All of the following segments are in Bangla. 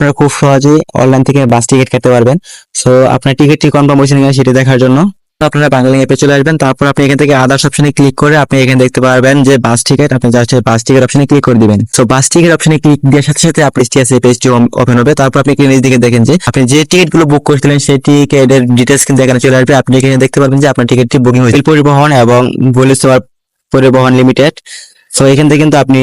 আপনারা খুব সহজেই অনলাইন থেকে বাস টিকিট কাটতে পারবেন। সো আপনার টিকিটটি কনফার্ম হয়েছে কিনা সেটি দেখার জন্য। আপনারা বাংলা অ্যাপে চলে আসবেন, তারপর আপনি এখান থেকে আদার্স অপশনে ক্লিক করে আপনি এখানে দেখতে পারবেন যে বাস টিকিট আপনি জাস্ট বাস টিকিট অপশনে ক্লিক করে দিবেন। সো বাস টিকিট অপশনে ক্লিক দেওয়ার সাথে সাথে আপনি টিএসএ পেজটি ওপেন হবে। তারপর আপনি নিচ দিকে দেখেন যে আপনি যে টিকিটগুলো বুক করেছিলেন সেই টিকিটের ডিটেলস কিন্তু এখানে চলে আসবে। আপনি এখানে দেখতে পারবেন যে আপনার টিকিটটি বুকিং হয়েছে। পরিবহন এবং বলিসেবার পরিবহন লিমিটেড সো এখান থেকে কিন্তু আপনি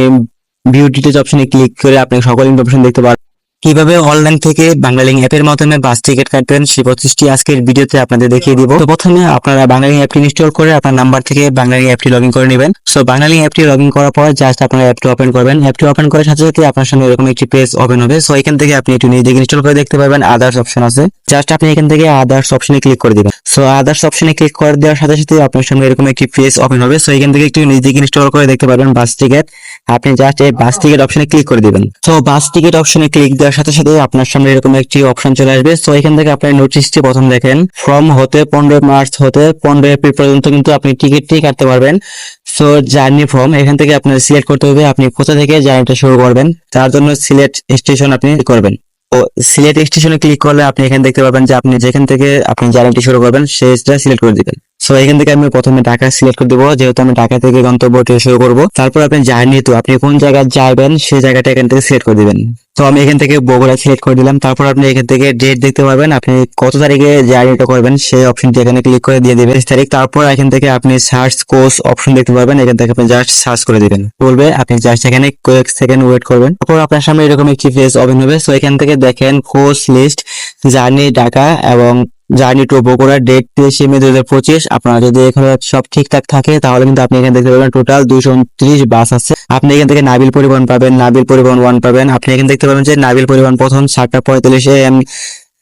ভিউ ডিটেলস অপশনে ক্লিক করে আপনি সকল ইনফরমেশন দেখতে পারবেন। কীভাবে অনলাইন থেকে বাংলালিং অ্যাপের মাধ্যমে বাস টিকিট কাটবেন, সেই পঁচিশটি আজকের ভিডিওতে আপনাদের দেখিয়ে দিব। তো প্রথমে আপনারা বাংলালিং অ্যাপটি ইনস্টল করে আপনার নাম্বার থেকে বাংলালিং অ্যাপটি লগ করে নেবেন। সো বাংলালিং অ্যাপটি লগ করার পর জাস্ট আপনারা অ্যাপটি ওপেন করবেন। অ্যাপটি ওপেন করার সাথে সাথে আপনার সামনে এরকম একটি পেজ ওপেন হবে। সো এখান থেকে আপনি একটু নিজে ইনস্টল করে দেখতে পারবেন। আদার্স অপশন আছে। জাস্ট আপনি এখান থেকে আদার্স অপশনে ক্লিক করে দিবেন। সো আদার্স অপশনে ক্লিক করে দেওয়ার সাথে সাথে আপনার সামনে এরকম একটি পেজ ওপেন হবে। সো এখান থেকে একটু নিজে ইনস্টল করে দেখতে পারবেন বাস টিকিট আপনি জাস্ট এই বাস টিকিট অপশনে ক্লিক করে দিবেন। তো বাস টিকিট অপশনে ক্লিক দেওয়ার সাথে সাথে আপনার সামনে এরকম একটি অপশন চলে আসবে। সো এখান থেকে আপনি নোটিশটি প্রথম দেখেন। ফ্রম হতে পনেরো মার্চ হতে পনেরো এপ্রিল পর্যন্ত কিন্তু আপনি টিকিটটি কাটতে পারবেন। সো জার্নি ফর্ম এখান থেকে আপনার সিলেক্ট করতে হবে। আপনি কোথা থেকে জার্নিটা শুরু করবেন, তার জন্য সিলেক্ট স্টেশন আপনি করবেন। তো সিলেট স্টেশনে ক্লিক করলে আপনি এখানে দেখতে পাবেন যে আপনি যেখান থেকে আপনি জার্নিটি শুরু করবেন, সেটা সিলেক্ট করে দিবেন। সো এখান থেকে আমি প্রথমে ঢাকা সিলেক্ট করে দেবো, যেহেতু আমি ঢাকা থেকে গন্তব্যটি শুরু করব। তারপর আপনি জার্নি তো আপনি কোন জায়গায় যাবেন, সেই জায়গাটা এখান থেকে সিলেক্ট করে দিবেন। তো আমি এখান থেকে বগুড়া সিলেক্ট করে দিলাম। তারপর আপনি এখান থেকে ডেট দেখতে পারবেন, আপনি কত তারিখে জার্নিটা করবেন, সেই অপশনটি এখানে ক্লিক করে দিয়ে দিবেন। তারিখ, তারপর এখান থেকে আপনি সার্চ কোর্স অপশন দেখতে পারবেন, এখান থেকে আপনি জাস্ট সার্চ করে দিবেন। বলবে, আপনি জাস্ট এখানে কয়েক সেকেন্ড ওয়েট করবেন। তারপর আপনার সামনে এরকম একটি পেজ ওপেন হবে। সো এখান থেকে দেখেন কোর্স লিস্ট জার্নি, ঢাকা এবং জার্নি টু বগুড়া ডেট তেইশে মে দু হাজার পঁচিশ। আপনার যদি এখানে সব ঠিকঠাক থাকে, তাহলে কিন্তু আপনি এখানে দেখতে পাবেন টোটাল দুইশো উনত্রিশ বাস আছে। আপনি এখান থেকে নাবিল পরিবহন পাবেন, নাবিল পরিবহন ওয়ান পাবেন। আপনি এখানে দেখতে পাবেন যে নাবিল পরিবহন প্রথম সাতটা পঁয়তাল্লিশে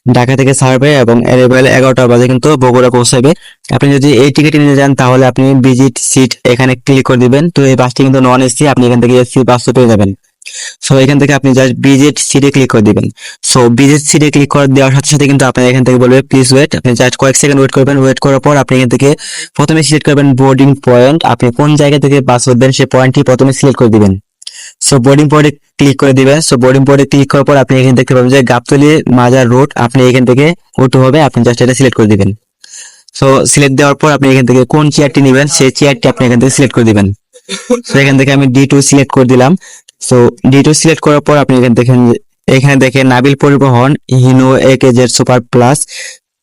ঢাকা থেকে ছাড়বে এবং এলেভেল এগারোটা বাজে কিন্তু বগুড়া পৌঁছাবে। আপনি যদি এই টিকিট নিতে যান, তাহলে আপনি ভিজিট সিট এখানে ক্লিক করে দিবেন। তো এই বাসটি কিন্তু নন এসি আপনি এখান থেকে এসি বাসও পেয়ে যাবেন। সো এখান থেকে আপনি জাস্ট ভিজিট সিটে ক্লিক করে দিবেন। সো ভিজিট সিটে ক্লিক করে দেওয়ার সাথে সাথে কিন্তু আপনার এখান থেকে বলবে প্লিজ ওয়েট আপনি জাস্ট কয়েক সেকেন্ড ওয়েট করবেন। ওয়েট করার পর আপনি এখান থেকে প্রথমে সিলেক্ট করবেন বোর্ডিং পয়েন্ট আপনি কোন জায়গা থেকে বাস উঠবেন সেই পয়েন্টটি প্রথমে সিলেক্ট করে দিবেন। সো বোর্ডিং পয়েন্টে ক্লিক করে দিবেন। সো বোর্ডিং পয়েন্টে ক্লিক করার পর আপনি এখানে দেখতে পাবেন যে গাবতলি মাজার রোড আপনি এখান থেকে উঠতে হবে। আপনি জাস্ট এটা সিলেক্ট করে দিবেন। সো সিলেক্ট দেওয়ার পর আপনি এখান থেকে কোন চেয়ারটি নেবেন, সেই চেয়ারটি আপনি এখান থেকে সিলেক্ট করে দিবেন। সো এখান থেকে আমি ডি টু সিলেক্ট করে দিলাম। সো ডি টু সিলেক্ট করার পর আপনি এখানে দেখেন এখানে দেখেন নাবিল পরিবহন Hino A K Z super plus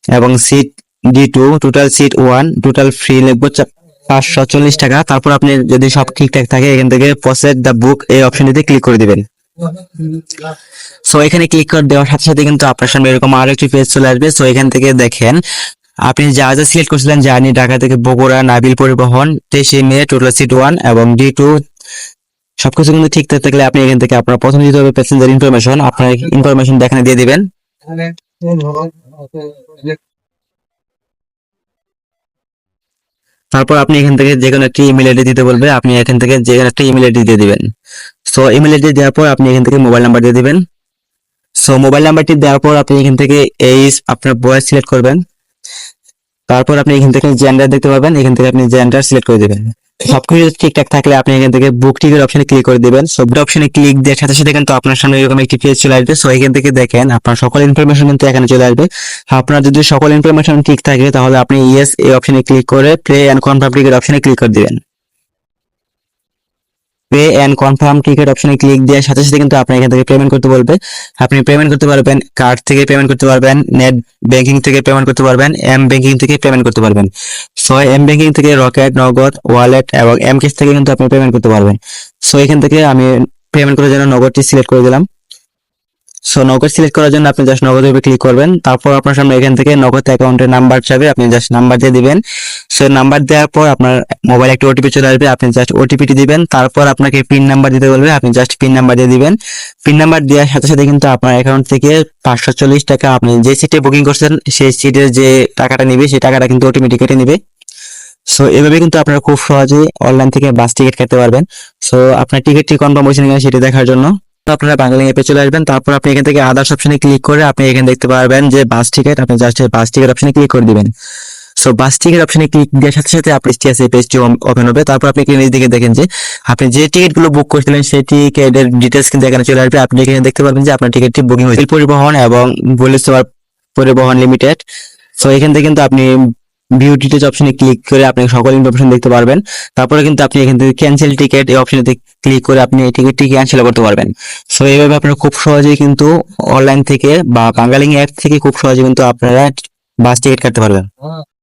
এবং seat D two total seat one total free লিখব পাঁচশো চল্লিশ টাকা। তারপর আপনি যদি সব ঠিকঠাক থাকে, এখান থেকে প্রসেস দ্য বুক এই অপশনটিতে ক্লিক করে দিবেন। সো এখানে ক্লিক করে দেওয়ার সাথে সাথে কিন্তু আপনার সামনে এরকম আরও একটি পেজ চলে আসবে। সো এখান থেকে দেখেন, আপনি যা যা সিলেক্ট করছিলেন, জার্নি ঢাকা থেকে বগুড়া নাবিল পরিবহন, তেইশে মে টোটাল সিট ওয়ান এবং ডি টু সবকিছু কিন্তু ঠিকঠাক থাকলে আপনি এখান থেকে আপনার প্রথম দিতে হবে প্যাসেঞ্জার ইনফরমেশন আপনার ইনফরমেশন এখানে দিয়ে দিবেন। তারপর আপনি এখান থেকে যে কোনো একটি ইমেল আইডি দিতে বলবে আপনি এখান থেকে যে কোনো একটা ইমেল আইডি দিয়ে দিবেন। সো ইমেল আইডি দেওয়ার পর আপনি এখান থেকে মোবাইল নাম্বার দিয়ে দিবেন। সো মোবাইল নাম্বারটি দেওয়ার পর আপনি এখান থেকে এই আপনার বয়স সিলেক্ট করবেন। তারপর আপনি এখান থেকে জেন্ডার দেখতে পাবেন। এখান থেকে আপনি জেন্ডার সিলেক্ট করে দিবেন। সবকিছু ঠিকঠাক থাকলে আপনি এখান থেকে বুক টিকের অপশনে ক্লিক করে দিবেন। সো বুক অপশনে ক্লিক দেওয়ার সাথে সাথে কিন্তু আপনার সামনে এরকম একটি পেজ চলে আসবে। সো এখান থেকে দেখেন, আপনার সকল ইনফরমেশন কিন্তু এখানে চলে আসবে। আপনার যদি সকল ইনফরমেশন ঠিক থাকে, তাহলে আপনি ইয়েস এই অপশনে ক্লিক করে প্লে এন্ড কনফার্ম টিকের অপশনে ক্লিক করে দিবেন। পে অ্যান্ড কনফার্ম টিকেট অপশনে ক্লিক দেওয়ার সাথে সাথে কিন্তু আপনি এখান থেকে পেমেন্ট করতে বলবে। আপনি পেমেন্ট করতে পারবেন কার্ড থেকে পেমেন্ট করতে পারবেন নেট ব্যাংকিং থেকে পেমেন্ট করতে পারবেন এম ব্যাংকিং থেকে পেমেন্ট করতে পারবেন। সো এম ব্যাংকিং থেকে রকেট নগদ ওয়ালেট এবং এম কেস থেকে কিন্তু আপনি পেমেন্ট করতে পারবেন। সো এখান থেকে আমি পেমেন্ট করার জন্য নগদটি সিলেক্ট করে দিলাম। সো নগদ সিলেক্ট করার জন্য আপনি জাস্ট নগদের উপরে ক্লিক করবেন। তারপর আপনার সামনে এখান থেকে নগদ অ্যাকাউন্টের নাম্বার চাবে, আপনি জাস্ট নাম্বার দিয়ে দিবেন। সো নাম্বার দেওয়ার পর আপনার মোবাইল একটা ওটিপি চলে আসবে, আপনি জাস্ট ওটিপিটি দিবেন। তারপর আপনাকে পিন নাম্বার দিতে বলবে, আপনি জাস্ট পিন নাম্বার দিয়ে দিবেন। পিন নাম্বার দেওয়ার সাথে সাথে কিন্তু আপনার অ্যাকাউন্ট থেকে পাঁচশো চল্লিশ টাকা আপনি যে সিটে বুকিং করছেন, সেই সিটের যে টাকাটা নিবে, সেই টাকাটা কিন্তু অটোমেটিক কেটে নিবে। সো এভাবে কিন্তু আপনারা খুব সহজেই অনলাইন থেকে বাস টিকিট কাটতে পারবেন। সো আপনার টিকিটটি কনফার্ম হয়েছে কিনা সেটা দেখার জন্য। আপনারা বাংলা অ্যাপে চলে আসবেন, তারপর আপনি এখান থেকে আদার্স অপশনে ক্লিক করে আপনি এখানে দেখতে পারবেন যে বাস টিকিট আপনি জাস্ট বাস টিকিট অপশনে ক্লিক করে দিবেন। সো বাস টিকিট অপশনে ক্লিক দেওয়ার সাথে সাথে আপনার টিএসএ পেজটি ওপেন হবে। তারপর আপনি এখানে দিকে দেখেন যে আপনি যে টিকিটগুলো বুক করেছিলেন, সেই টিকিটের ডিটেলস কিন্তু এখানে চলে আসবে। আপনি এখানে দেখতে পারবেন যে আপনার টিকিটটি বুকিং হয়েছে। পরিবহন এবং বলেশ্বর পরিবহন লিমিটেড সো এখান থেকে কিন্তু আপনি ভিউ ডিটেলস অপশনে ক্লিক করে আপনি সকল ইনফরমেশন দেখতে পারবেন। তারপরে কিন্তু আপনি এখান থেকে ক্যান্সেল টিকিট এই অপশনে ক্লিক করে আপনি এই টিকিটটি ক্যান্সেল করতে পারবেন। সো এইভাবে আপনারা খুব সহজেই কিন্তু অনলাইন থেকে বা বাঙালি অ্যাপ থেকে খুব সহজে কিন্তু আপনারা বাস টিকিট কাটতে পারবেন।